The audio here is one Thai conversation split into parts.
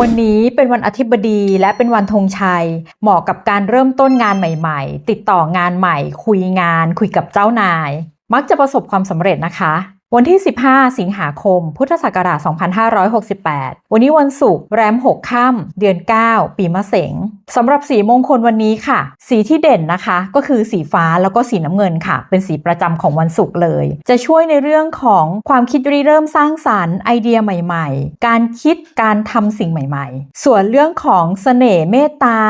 วันนี้เป็นวันอาทิบดีและเป็นวันธงชัย เหมาะกับการเริ่มต้นงานใหม่ ๆ ติดต่องานใหม่ คุยงาน คุยกับเจ้านาย มักจะประสบความสำเร็จนะคะ วันที่ 15 สิงหาคม พุทธศักราช 2568 วันนี้วันศุกร์แรม 6 ค่ำเดือน 9 ปีมะเสงสำหรับสีมงคลวันนี้ค่ะ สีที่เด่นนะคะ ก็คือสีฟ้าแล้วก็สีน้ำเงินค่ะ เป็นสีประจำของวันศุกร์เลย จะช่วยในเรื่องของความคิดริเริ่มสร้างสารรค์ไอเดียใหม่ ๆ การคิดการทำสิ่งใหม่ ๆ ส่วนเรื่องของเสน่ห์เมตตา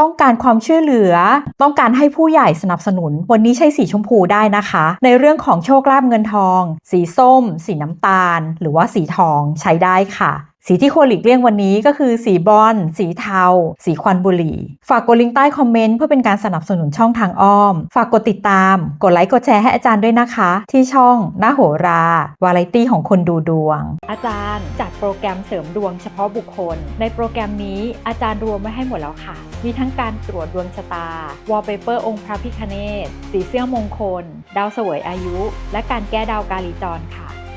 ต้องการความช่วยเหลือ ต้องการให้ผู้ใหญ่สนับสนุน วันนี้ใช้สีชมพูได้นะคะ ในเรื่องของโชคลาภเงินทอง สีส้ม สีน้ำตาล หรือว่าสีทองใช้ได้ค่ะ สีที่ควรหลีกเลี่ยงวันนี้ก็คือสีบอนซ์สีเทา สีควันบุหรี่ ฝากกดลิงก์ใต้คอมเมนต์เพื่อเป็นการสนับสนุนช่องทางอ้อม ฝากกดติดตาม กดไลค์กดแชร์ให้อาจารย์ด้วยนะคะ ที่ช่องหน้าโหรา วาไรตี้ของคนดูดวง อาจารย์จัดโปรแกรมเสริมดวงเฉพาะบุคคล ในโปรแกรมนี้อาจารย์รวมไว้ให้หมดแล้วค่ะ มีทั้งการตรวจดวงชะตาวอลเปเปอร์องค์พระพิคเนตสีเสื้อมงคล ดาวเสวยอายุ และการแก้ดาวกาลีจรค่ะ